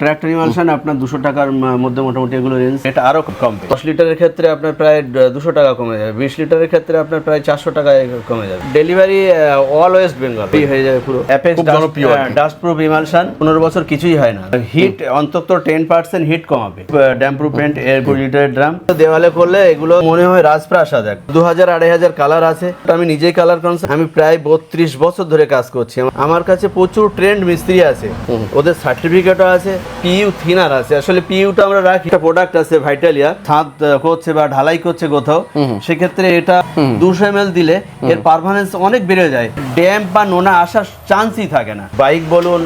Tractor emulsion আপনার দুশো টাকার মধ্যে মোটামুটি এগুলো রেঞ্জ এটা আরও কম দশ লিটারের ক্ষেত্রে আপনার প্রায় দুশো টাকা কমে যাবে। বিশ লিটারের ক্ষেত্রে আপনার প্রায় চারশো টাকায় কমে যাবে। ডেলিভারি অল ওয়েস্ট বেঙ্গল হয়ে যাবে পুরো। অ্যাপেক্স ডাস্ট প্রুফ ইমালশন পনেরো বছর কিছুই হয় না। হিট অন্তত টেন পার্সেন্ট হিট কমাবে। ড্যাম প্রুফ পেন্ট এর কুড়ি লিটারের ড্রাম দেওয়ালে করলে এগুলো মনে হয় রাজপ্রাসাদ এক। দু হাজার আড়াই হাজার কালার আছে। আমি নিজেই কালার কনসার্ট আমি প্রায় বত্রিশ বছর ধরে কাজ করছি। আমার কাছে প্রচুর ট্রেন্ড মিস্ত্রি আছে। ওদের সার্টিফিকেটও আছে। পিইউ থিনার আছে। আসলে পিইউটা আমরা রাখি। একটা প্রোডাক্ট আছে ভাইটালিয়া ছাদ করছে বা ঢালাই করছে কোথাও। সেক্ষেত্রে এটা দুশো এম দিলে এর পারফরমেন্স অনেক বেড়ে যায়। ড্যাম্প বা নোনা আসার চান্সই থাকে না। বাইক বলুন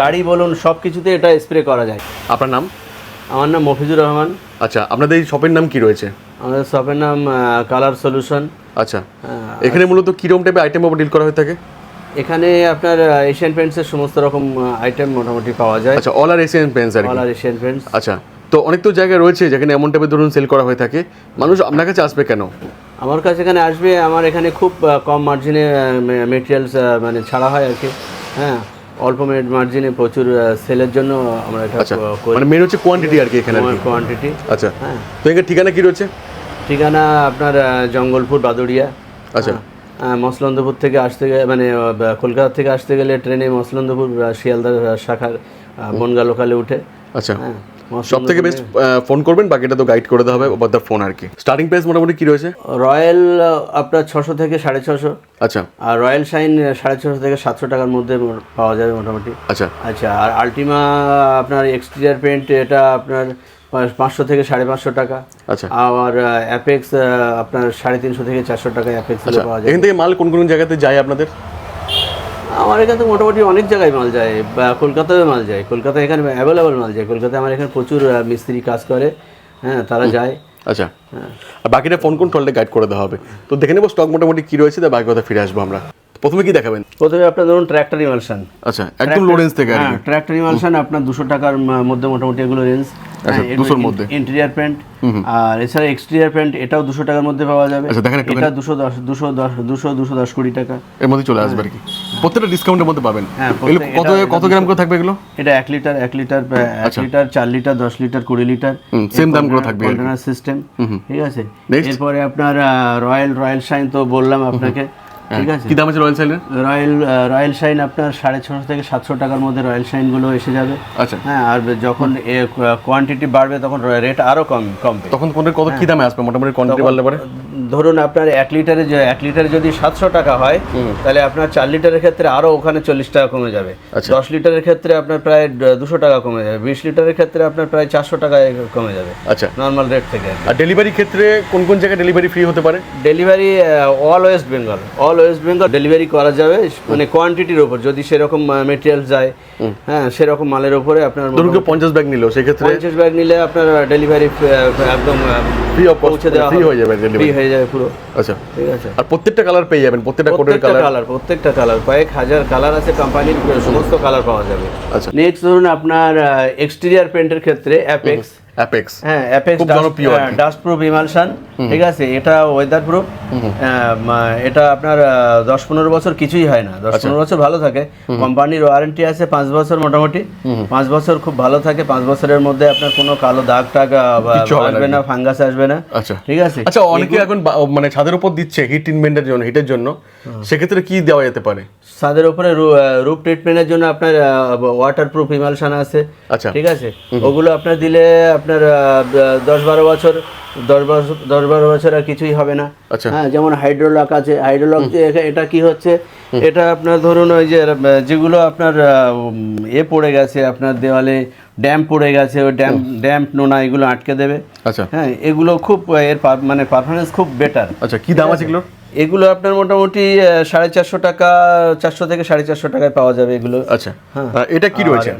গাড়ি বলুন সব কিছুতে এটা স্প্রে করা যায়। আপনার নাম? আমার নাম মফিজুর রহমান। আচ্ছা আপনাদের এই শপের নাম কি রয়েছে? আমাদের শপের নাম কালার সলিউশন আচ্ছা। এখানে মূলত কীরকম টাইপের আইটেম ডিল করা হয়ে থাকে? এখানে আপনার এশিয়ান পেন্টসের সমস্ত রকম আইটেম মোটামুটি পাওয়া যায়। আচ্ছা অল আর এশিয়ান পেন্টস আর কি। কালার এশিয়ান পেন্টস আচ্ছা তো অনেক তো জায়গা রয়েছে যেখানে এমন টাইপের ধরুন সেল করা হয়ে থাকে। মানুষ আপনার কাছে আসবে কেন? আমার কাছে এখানে আসবে আমার এখানে খুব কম মার্জিনে মেটেরিয়ালস মানে ছাড়া হয় আর কি। হ্যাঁ অল্প মার্জিনে প্রচুর সেলের জন্য আমরা এটা আচ্ছা করি। মানে মেন হচ্ছে কোয়ান্টিটি আর কি এখানে আর কোয়ান্টিটি আচ্ছা হ্যাঁ। তো এখানে ঠিকানা কি রয়েছে? ঠিকানা আপনার জঙ্গলপুর বাদুড়িয়া। আচ্ছা। হ্যাঁ, মসলন্দপুর থেকে আসতে গেলে মানে কলকাতা থেকে আসতে গেলে ট্রেনে মসলন্দপুর আহ, শিয়ালদা শাখার বনগা লোকালে উঠে। আচ্ছা। হ্যাঁ সব থেকে বেস্ট ফোন করবেন বাকিটা তো গাইড করে দেওয়া হবে ওভার দ্য ফোন আর কি। স্টার্টিং প্রাইস মোটামুটি কি রয়েছে? রয়্যাল আপনার ছশো থেকে সাড়ে ছশো। আচ্ছা। আর রয়্যাল শাইন সাড়ে ছশো থেকে সাতশো টাকার মধ্যে পাওয়া যাবে মোটামুটি। আচ্ছা। আচ্ছা আর আলটিমা আপনার এক্সটেরিয়ার পেন্ট এটা আপনার পাঁচশো থেকে সাড়ে পাঁচশো টাকা। আচ্ছা। আর অ্যাপেক্স আপনার সাড়ে তিনশো থেকে চারশো টাকা অ্যাপেক্স আচ্ছা পাওয়া যায়। এখান থেকে মাল কোন কোন জায়গাতে যায় আপনাদের? আমার এখানে মোটামুটি অনেক জায়গায় মাল যায়। বা কলকাতায় মাল যায়। কলকাতায় এখানে অ্যাভেলেবল মাল যায়। কলকাতায় আমার এখানে প্রচুর মিস্ত্রি কাজ করে। হ্যাঁ তারা যায়। আচ্ছা। আর বাকিটা ফোন কোন টলটা গাইড করে দেওয়া হবে? তো দেখে নেব স্টক মোটামুটি কি রয়েছে তা বাকি কথা ফিরে আসব আমরা। প্রথমে কি দেখাবেন? প্রথমে আপনার ধরুন ট্র্যাক্টর ইমালশন আচ্ছা একদম লো রেঞ্জ থেকে হ্যাঁ ট্র্যাক্টর ইমালশন আপনার দুশো টাকার মধ্যে মোটামুটি এগুলো রেঞ্জ আচ্ছা, 200 র মধ্যে। ইন্টেরিয়ার পেন্ট আর এছাড়া এক্সটেরিয়ার পেন্ট এটাও দুশো টাকার মধ্যে পাওয়া যাবে। আচ্ছা। এটা দুশো দশ দুশো দশ দুশো দুশো দশ কুড়ি টাকা। এর মধ্যে চলে আসবে আর কি। প্রত্যেকটা ডিসকাউন্টের মধ্যে পাবেন। হ্যাঁ, কত কত গ্রাম করে থাকবে এগুলো? এটা এক লিটার এক লিটার এক লিটার চার লিটার দশ লিটার কুড়ি লিটার same দাম করে থাকবে কন্টেনার সিস্টেম ঠিক আছে? এরপরে আপনার রয়্যাল রয়্যাল শাইন তো বললাম আপনাকে। ঠিক আছে। কি দাম আছে রয়্যাল শাইনের? রয়্যাল রয়্যাল শাইন আপনার সাড়ে ছশো থেকে সাতশো টাকার মধ্যে রয়্যাল শাইনগুলো এসে যাবে। আচ্ছা। হ্যাঁ আর যখন কোয়ান্টিটি বাড়বে তখন রেট আরও কম কমবে। তখন কোনটা কত কি দামে আসবে? মোটামুটি কোয়ান্টিটি বাড়লে পরে? ধরুন আপনার এক লিটারে এক লিটারে যদি সাতশো টাকা হয় তাহলে আপনার চার লিটারের ক্ষেত্রে আরও ওখানে চল্লিশ টাকা কমে যাবে। আচ্ছা। দশ লিটারের ক্ষেত্রে আপনার প্রায় দুশো টাকা কমে যাবে। বিশ লিটারের ক্ষেত্রে আপনার প্রায় চারশো টাকায় কমে যাবে। আচ্ছা। নর্মাল রেট থেকে আর ডেলিভারি ক্ষেত্রে কোন কোন জায়গায় ডেলিভারি ফ্রি হতে পারে? Delivery all West Bengal all West Bengal delivery করা যাবে মানে কোয়ান্টিটির উপর। যদি সেরকম মেটেরিয়াল যায় হ্যাঁ সেরকম মালের উপরে আপনার ধরুন পঞ্চাশ ব্যাগ নিল সেক্ষেত্রে পঞ্চাশ ব্যাগ নিলে আপনার ডেলিভারি একদম ফ্রি অফ পৌঁছে দেওয়া ফ্রি হয়ে যাবে ডেলিভারি হয়ে যাবে পুরো। আচ্ছা। ঠিক আছে? আর প্রত্যেকটা কালার পেয়ে যাবেন প্রত্যেকটা কোডের প্রত্যেকটা কালার কালার প্রত্যেকটা কালার কয়েক হাজার কালার আছে কোম্পানির সমস্ত কালার পাওয়া যাবে। আচ্ছা। নেক্সট ধরুন আপনার এক্সটেরিয়ার পেন্টের ক্ষেত্রে অ্যাপেক্স অ্যাপেক্স হ্যাঁ অ্যাপেক্স খুব জনপ্রিয় ডাস্ট প্রুফ ইমালশন ঠিক আছে? এটা ওয়েদার প্রুফ এটা আপনার দশ পনেরো বছর কিছুই হয় না। দশ আচ্ছা। পনেরো বছর ভালো থাকে। কোম্পানির ওয়ারেন্টি আছে পাঁচ বছর মোটামুটি। পাঁচ বছর খুব ভালো থাকে। পাঁচ বছরের মধ্যে আপনার কোনো কালো দাগ টাগ আসবে না ফাঙ্গাস আসবে না। আচ্ছা। ঠিক আছে? আচ্ছা অনেকে এখন মানে ছাদের উপর দিচ্ছে হিট ইনভেন্টের জন্য হিটের জন্য। সেক্ষেত্রে কি দেওয়া যেতে পারে? ছাদের উপরে রুপ ট্রিটমেন্টের জন্য আপনার ওয়াটার প্রুফ ইমালশন আছে। আচ্ছা। ঠিক আছে? ওগুলো আপনার দিলে আপনার দশ বারো বছর দশ বছর দশ বারো বছর আর কিছুই হবে না। আচ্ছা। হ্যাঁ যেমন হাইড্রোলক আছে হাইড্রোলক এটা- কি হচ্ছে? এটা আপনার ধরুন ওই যে যেগুলো আপনার এ পড়ে গেছে আপনার দেওয়ালে ড্যাম্প পড়ে গেছে ওই ড্যাম্প ড্যাম্প নোনা এগুলো আটকে দেবে। আচ্ছা। হ্যাঁ এগুলো খুব এর মানে পারফরমেন্স খুব বেটার আচ্ছা কি দাম আছে এগুলোর? এগুলো আপনার মোটামুটি সাড়ে চারশো টাকা চারশো থেকে সাড়ে চারশো টাকায় পাওয়া যাবে এগুলো। আচ্ছা। হ্যাঁ। এটা কি রয়েছে?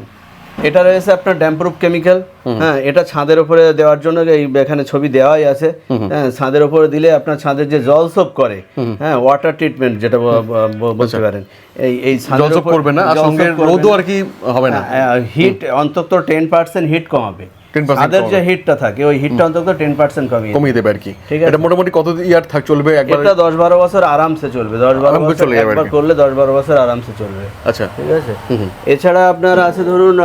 এটা রয়েছে আপনার ড্যাম্প্রুফ কেমিক্যাল হ্যাঁ এটা ছাদের উপরে দেওয়ার জন্য এই এখানে ছবি দেওয়াই আছে। হ্যাঁ ছাদের উপরে দিলে আপনার ছাদের যে জল সোপ করে হ্যাঁ ওয়াটার ট্রিটমেন্ট যেটা বলতে পারেন। এই এই জলসপ উপর- করবে না আর সঙ্গে রোদও আর কি হবে না। হিট অন্তত টেন পার্সেন্ট হিট কমাবে। 10% যে হিটটা থাকে ওই হিটটা অন্তত টেন পার্সেন্ট কমিয়ে দেবে। কমিয়ে দেবে। আর কি। ঠিক আছে। এটা মোটামুটি কত ইয়ার থাক চলবে একবার? এটা দশ বারো বছর আরামসে চলবে। দশ বারো বছর একবার করলে দশ বারো বছর আরামসে চলবে। আচ্ছা। ঠিক আছে? এছাড়া আপনার আছে ধরুন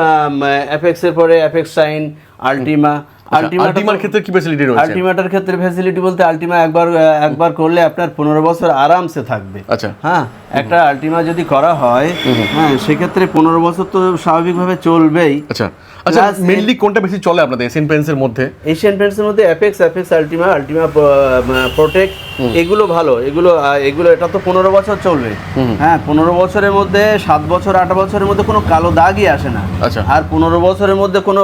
অ্যাপেক্স এর পরে অ্যাপেক্স সাইন আলটিমা আলটিমা আলটিমার ক্ষেত্রে কি ফ্যাসিলিটি রয়েছে? আলটিমেটার ক্ষেত্রে ফ্যাসিলিটি বলতে আলটিমা একবার একবার করলে আপনার পনেরো বছর আরামসে থাকবে। আচ্ছা। হ্যাঁ একটা আলটিমা যদি করা হয় হ্যাঁ সেক্ষেত্রে পনেরো বছর তো স্বাভাবিকভাবে চলবেই। আচ্ছা আচ্ছা মেইনলি কোনটা বেশি চলে আপনাদের? এশিয়ান পেন্টসের মধ্যে? এশিয়ান পেন্টসের মধ্যে Apex Apex Ultima Ultima Protect এগুলো ভালো। এগুলো এগুলো এটা তো পনেরো বছর চলবে। হ্যাঁ পনেরো বছরের মধ্যে সাত বছর আট বছরের মধ্যে কোনো কালো দাগই আসে না। আচ্ছা। আর পনেরো বছরের মধ্যে কোনো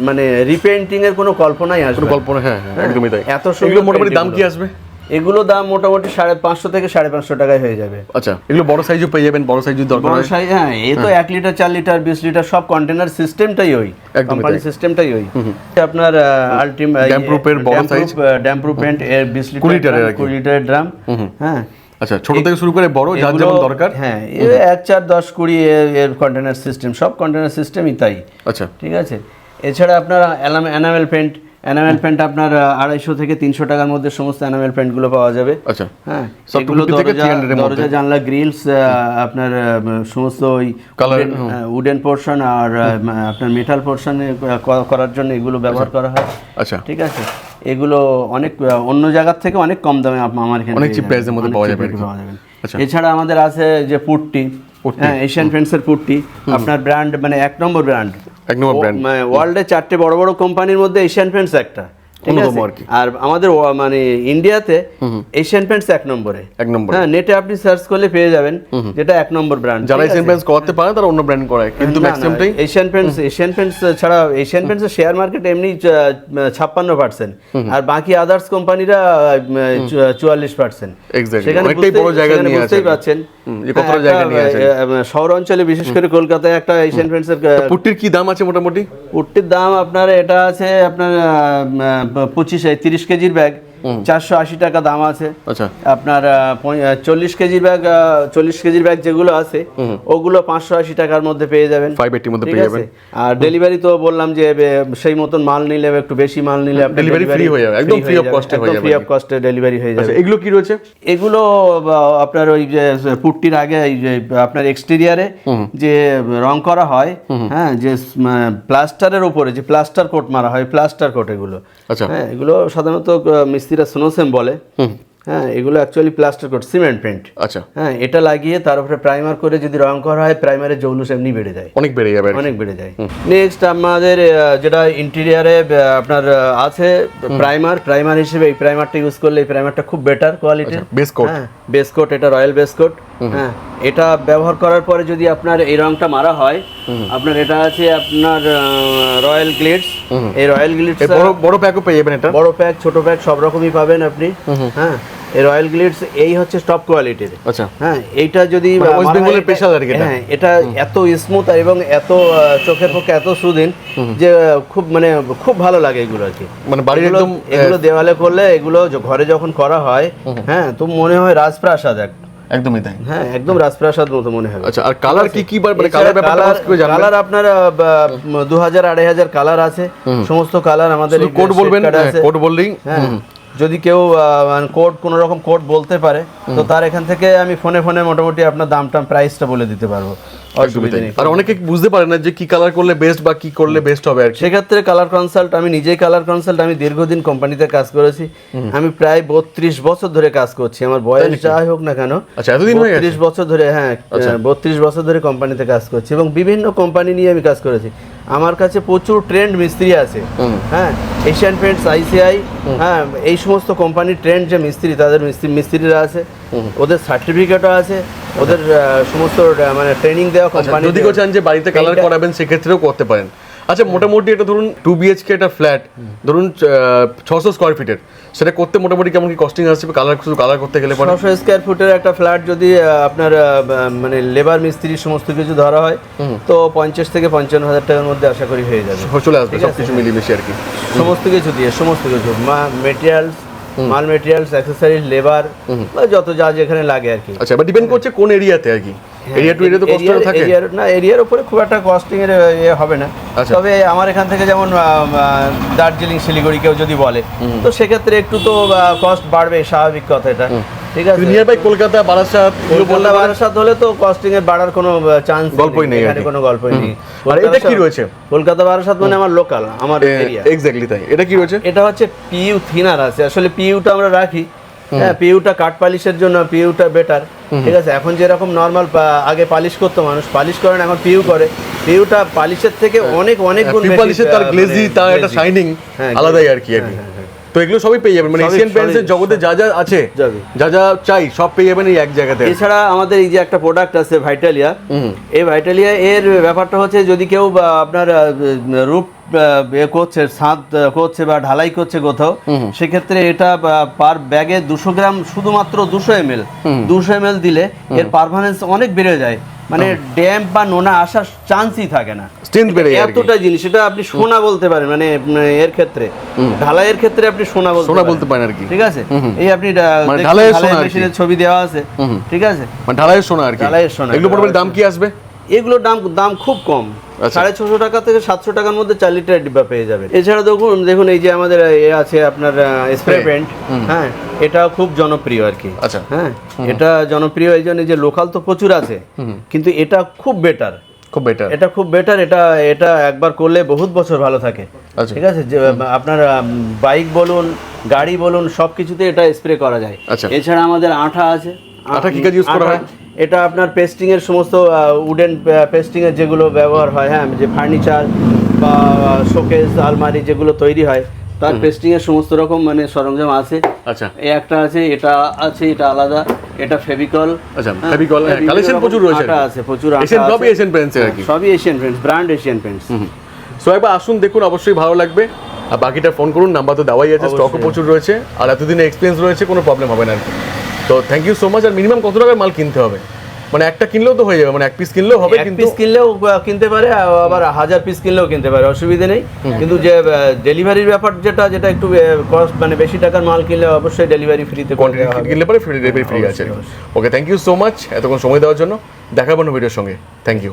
মানে রিপেন্টিং এর কোনো কল্পনাই আসবে কল্পনা হ্যাঁ হ্যাঁ, একদমই তাই। এত সুন্দর মোটামুটি দাম কি আসবে? এগুলো দাম মোটামুটি সাড়ে পাঁচশো থেকে সাড়ে পাঁচশো টাকায় হয়ে যাবে। আচ্ছা এগুলো বড় সাইজও পেয়ে যাবেন বড় সাইজ দরকার বড় সাইজ হ্যাঁ এ তো এক লিটার চার লিটার বিশ লিটার সব কন্টেনার সিস্টেমটাই ওই। কোম্পানি সিস্টেমটাই ওই। আপনার আলটিম বড় সাইজ ড্যাম প্রুফ পেন্ট এর বিশ লিটার লিটারের কুড়ি লিটারের ড্রাম হ্যাঁ। আচ্ছা ছোট থেকে শুরু করে বড় যার যেমন দরকার। হ্যাঁ এ এক চার দশ কুড়ি এর- এর কন্টেনার সিস্টেম সব কন্টেনার সিস্টেমই তাই। আচ্ছা। ঠিক আছে? এছাড়া আপনার অ্যানামেল পেন্ট অ্যানামেল প্যান্ট আপনার আড়াইশো থেকে তিনশো টাকার মধ্যে সমস্ত অ্যানামেল পেন্টগুলো পাওয়া যাবে। আচ্ছা। হ্যাঁ সব এগুলো 250 থেকে দরজা 300 এর মধ্যে। দরজা জানলা গ্রিলস আপনার সমস্ত ওই উডেন পোর্শন আর আপনার মেটাল পোর্শনে করার জন্য এগুলো ব্যবহার করা হয়। আচ্ছা। ঠিক আছে? এগুলো অনেক অন্য জায়গার থেকে অনেক কম দামে আমার এখানে অনেক price এর মধ্যে পাওয়া যাবে। আচ্ছা। এছাড়া আমাদের আছে যে পুট্টি। হ্যাঁ এশিয়ান পেন্টসের পুট্টি। আপনার ব্র্যান্ড মানে এক নম্বর ব্র্যান্ড এক নম্বর ব্র্যান্ড ওয়ার্ল্ডে চারটে বড় বড় কোম্পানির মধ্যে এশিয়ান পেন্টস একটা অন্যতম আর কি। আর আমাদের মানে ইন্ডিয়াতে এশিয়ান পেন্টস এক নম্বরে। এক নম্বর। হ্যাঁ নেটে আপনি সার্চ করলে পেয়ে যাবেন যেটা এক নম্বর ব্র্যান্ড যারা এসিয়ান পেন্টস করাতে পারে তারা অন্য ব্র্যান্ড করায় কিন্তু ম্যাক্সিমামটাই এশিয়ান পেন্টস এশিয়ান পেন্টস ছাড়া এশিয়ান পেন্টস শেয়ার মার্কেট এমনি ছাপ্পান্ন পার্সেন্ট আর বাকি আদার্স কোম্পানিরা চুয়াল্লিশ পার্সেন্ট অনেকটাই বড় জায়গা নিয়ে বুঝতেই হুম, যে কতটা জায়গা নিয়ে আছে। আহ, আহ, শহর অঞ্চলে বিশেষ করে কলকাতায় একটা এশিয়ান পেন্টসের পুট্টির কি দাম আছে মোটামুটি? পুট্টির দাম আপনার এটা আছে আপনার পঁচিশ তিরিশ কেজির ব্যাগ। চারশো আশি টাকা দাম আছে। আচ্ছা। আপনার চল্লিশ কেজির ব্যাগ চল্লিশ কেজির ব্যাগ যেগুলো আছে ওগুলো পাঁচশো আশি টাকার মধ্যে পেয়ে যাবেন। ফাইভ এইটির মধ্যে পেয়ে যাবেন। আর ডেলিভারি তো বললাম যে সেই মতন মাল নিলে একটু বেশি মাল নিলে Delivery free হয়ে যাবে, একদম of cost এ হয়ে যাবে। ফ্রি অফ কস্টে ডেলিভারি হয়ে আচ্ছা যাবে। এগুলো কি রয়েছে? এগুলো আপনার ওই যে পুট্টির আগে এই যে আপনার এক্সটেরিয়ারে যে রং করা হয় হ্যাঁ যে প্লাস্টারের উপরে যে প্লাস্টার কোট মারা হয় প্লাস্টার কোট এগুলো। আচ্ছা। হ্যাঁ এগুলো সাধারণত আহ, মিস্ত্রিরা স্নোসেম বলে হ্যাঁ এগুলো actually plaster coat cement paint আচ্ছা। হ্যাঁ এটা লাগিয়ে তার উপরে প্রাইমার করে যদি রং করা হয় প্রাইমারের জৌলুস এমনি বেড়ে যায়। অনেক বেড়ে যাবে অনেক বেড়ে যায়। নেক্সট আমাদের যেটা ইন্টেরিয়ারে আপনার আছে প্রাইমার প্রাইমার হিসেবে এই প্রাইমারটা ইউজ করলে এই প্রাইমারটা খুব বেটার কোয়ালিটির base coat। হ্যাঁ বেস কোট এটা রয়্যাল বেস কোট হ্যাঁ এটা ব্যবহার করার পরে যদি আপনার এই রংটা মারা হয় আপনার এটা আছে আপনার রয়্যাল গ্লিডস এই রয়্যাল গ্লিডস এই বড় বড় প্যাকও পেয়ে যাবেন এটা। বড় প্যাক ছোট প্যাক সব রকমই পাবেন আপনি। হ্যাঁ এই রয়্যাল গ্লিডস এই হচ্ছে টপ কোয়ালিটির আচ্ছা। হ্যাঁ এইটা যদি এর এটা- special আর কি এটা। হ্যাঁ এটা এত স্মুথ এবং এত চোখের পক্ষে এত সুদিন যে খুব মানে খুব ভালো লাগে এগুলো আর কি। মানে বাড়ির একদম এগুলো দেওয়ালে করলে এগুলো ঘরে যখন করা হয় হ্যাঁ তো মনে হয় রাজপ্রাসাদ এক একদমই তাই। হ্যাঁ একদম রাজপ্রাসাদ মতো মনে হবে আচ্ছা আর কালার কি কি বার- মানে কালার ব্যাপারে কালার আপনার দু হাজার আড়াই হাজার কালার আছে। সমস্ত কালার আমাদের কোড বলবেন? কোড বললেই? হ্যাঁ। যদি কেউ কোড কোনো রকম কোড বলতে পারে তো তার এখান থেকে আমি ফোনে ফোনে মোটামুটি আপনার দামটা প্রাইসটা বলে দিতে পারব। আর অনেকে বুঝতে পারে না যে কি কালার করলে বেস্ট বা কি করলে বেস্ট হবে আর সেক্ষেত্রে কালার কনসাল্ট আমি নিজেই কালার কনসাল্ট আমি দীর্ঘদিন কোম্পানিতে কাজ করেছি। আমি প্রায় বত্রিশ বছর ধরে কাজ করছি। আমার বয়স যাই হোক না কেন আচ্ছা হয়ে গেছে? বত্রিশ বছর ধরে হ্যাঁ বত্রিশ বছর ধরে কোম্পানিতে কাজ করছি এবং বিভিন্ন কোম্পানি নিয়ে আমি কাজ করেছি। আমার কাছে প্রচুর ট্রেন্ড মিস্ত্রি আছে। হ্যাঁ এশিয়ান পেন্টস আইসিআই হ্যাঁ এই সমস্ত কোম্পানির ট্রেন্ড যে মিস্ত্রি তাদের মিস্ত্রি মিস্ত্রিরা আছে। ওদের সার্টিফিকেটও আছে। ওদের সমস্ত মানে ট্রেনিং দেওয়া আচ্ছা, কোম্পানি যদি কেউ চান যে বাড়িতে কালার করাবেন সেক্ষেত্রেও করতে পারেন। আচ্ছা মোটামুটি এটা ধরুন টু বিএইচকে একটা ফ্ল্যাট ধরুন ছশো স্কোয়ার ফিটের সেটা করতে মোটামুটি কেমন কি কস্টিং আসবে কালার শুধু কালার করতে গেলে পরে। ছশো স্কোয়ার ফুটের একটা ফ্ল্যাট যদি আপনার মানে লেবার মিস্ত্রি সমস্ত কিছু ধরা হয় তো পঞ্চাশ থেকে পঞ্চান্ন হাজার টাকার মধ্যে আশা করি হয়ে যাবে। চলে আসবে সব কিছু মিলিয়ে আর কি। সমস্ত কিছু দিয়ে সমস্ত কিছু। মা মেটেরিয়ালস মাল মেটেরিয়ালস অ্যাক্সেসরিজ লেবার যত যা যেখানে লাগে আর কি। আচ্ছা ডিপেন্ড করছে কোন এরিয়াতে আর কি। এরিয়া টু এরিয়া তো কষ্ট থাকে। এরিয়ার- না এরিয়ার উপরে খুব একটা কস্টিং এর ইয়ে হবে না। আচ্ছা। তবে আমার এখান থেকে যেমন দার্জিলিং শিলিগুড়ি কেউ যদি বলে তো সেক্ষেত্রে একটু তো কস্ট বাড়বে স্বাভাবিক কথা এটা। ঠিক আছে? নিয়ার বাই কলকাতা বারাসাত কলকাতা বারাসাত হলে তো কস্টিং এর বাড়ার কোনো চান্স গল্পই নেই এখানে কোনো গল্পই নেই। আর এটা কি রয়েছে? কলকাতা বারাসাত মানে আমার লোকাল আমার এরিয়া এক্স্যাক্টলি তাই। এটা কি রয়েছে? এটা হচ্ছে পিইউ থিনার আছে। আসলে পিইউটা আমরা রাখি হ্যাঁ পিউটা কাঠ পালিশের জন্য পিউটা বেটার ঠিক আছে এখন যেরকম নর্মাল আগে পালিশ করতো মানুষ পালিশ করে না এখন পিউ করে। পিউটা পালিশের থেকে অনেক অনেক গুণ পালিশের তার গ্লেজি মানে তার একটা শাইনিং হ্যাঁ, আলাদাই আর কি আর কি। তো এগুলো সবই পেয়ে যাবেন মানে এশিয়ান পেন্টসের জগতে যা যা আছে যা যা। চাই সব পেয়ে যাবেন এই এক জায়গাতে। এছাড়া আমাদের এই যে একটা প্রোডাক্ট আছে ভাইটালিয়া এই ভাইটালিয়া এর ব্যাপারটা হচ্ছে যদি কেউ আপনার রূপ করছে ছাদ আহ, করছে বা ঢালাই করছে কোথাও সেক্ষেত্রে এটা পার ব্যাগে দুশো গ্রাম শুধুমাত্র দুশো এম এল দুশো এম দিলে এর পারফরমেন্স অনেক বেড়ে যায়। মানে ড্যাম্প বা নোনা আসার চান্সই থাকে না। স্ট্রেংথ বেড়ে যায় এতটা জিনিস এটা আপনি সোনা বলতে পারেন মানে এর ক্ষেত্রে। ঢালাইয়ের ক্ষেত্রে আপনি সোনা বলতে সোনা বলতে পারেন। আর কি। ঠিক আছে? এই আপনি মানে ঢালাইয়ের ঢালাই সোনা মেশিনের ছবি দেওয়া আছে। ঠিক আছে? মানে ঢালাইয়ের সোনা আর কি। ঢালাইয়ের সোনা। এগুলো মোটামুটি দাম কি আসবে? এগুলোর দাম দাম খুব কম। আচ্ছা। সাড়ে ছশো টাকা থেকে সাতশো টাকার মধ্যে চার লিটার ডিব্বা পেয়ে যাবেন। এছাড়া দেখুন দেখুন এই যে আমাদের এ আছে আপনার স্প্রে। পেন্ট হ্যাঁ এটা খুব জনপ্রিয় আর কি। আচ্ছা। হ্যাঁ এটা জনপ্রিয় এই জন্য যে লোকাল তো প্রচুর আছে কিন্তু এটা খুব বেটার খুব বেটার এটা খুব বেটার এটা এটা একবার করলে বহুত বছর ভালো থাকে। আচ্ছা। ঠিক আছে? আপনার বাইক বলুন গাড়ি বলুন সব কিছুতে এটা স্প্রে করা যায়। আচ্ছা। এছাড়া আমাদের আঠা আছে। আঠা কি কাজে use করা হয়? এটা আপনার পেস্টিং এর সমস্ত উডেন পেস্টিং এর যেগুলো ব্যবহার হয় হ্যাঁ যে ফার্নিচার বা শোকেস আলমারি যেগুলো তৈরি হয় তার পেস্টিং এর সমস্ত রকম মানে সরঞ্জাম আছে। আচ্ছা। এই একটা আছে এটা আছে এটা আলাদা। এটা ফেভিকল আচ্ছা, ফেভিকল কালেকশন প্রচুর রয়েছে আছে প্রচুর এশিয়ান সবই এশিয়ান পেন্টসের আর কি। সবই Asian Paints brand Asian Paints so একবার আসুন দেখুন অবশ্যই ভালো লাগবে। আর বাকিটা ফোন করুন নাম্বার তো দেওয়াই আছে স্টকও প্রচুর রয়েছে। আর এতদিনে এক্সপিরিয়েন্স রয়েছে কোনো প্রবলেম হবে না তো থ্যাংক ইউ সো মাচ আর মিনিমাম কত টাকার মাল কিনতে হবে? মানে একটা কিনলেও তো হয়ে যাবে মানে এক পিস কিনলেও হবে এক কিন্তু পিস কিনলেও কিনতে পারে আবার হাজার পিস কিনলেও কিনতে পারে অসুবিধা নেই। কিন্তু যে ডেলিভারির ব্যাপার যেটা যেটা একটু কস্ট মানে বেশি টাকার মাল কিনলে অবশ্যই ডেলিভারি ফ্রিতে কোয়ান্টিটি কিনলে পরে ফ্রি ডেলিভারি ফ্রি আছে। Okay thank you so much এতক্ষণ সময় দেওয়ার জন্য। দেখাবো ভিডিওর সঙ্গে। Thank you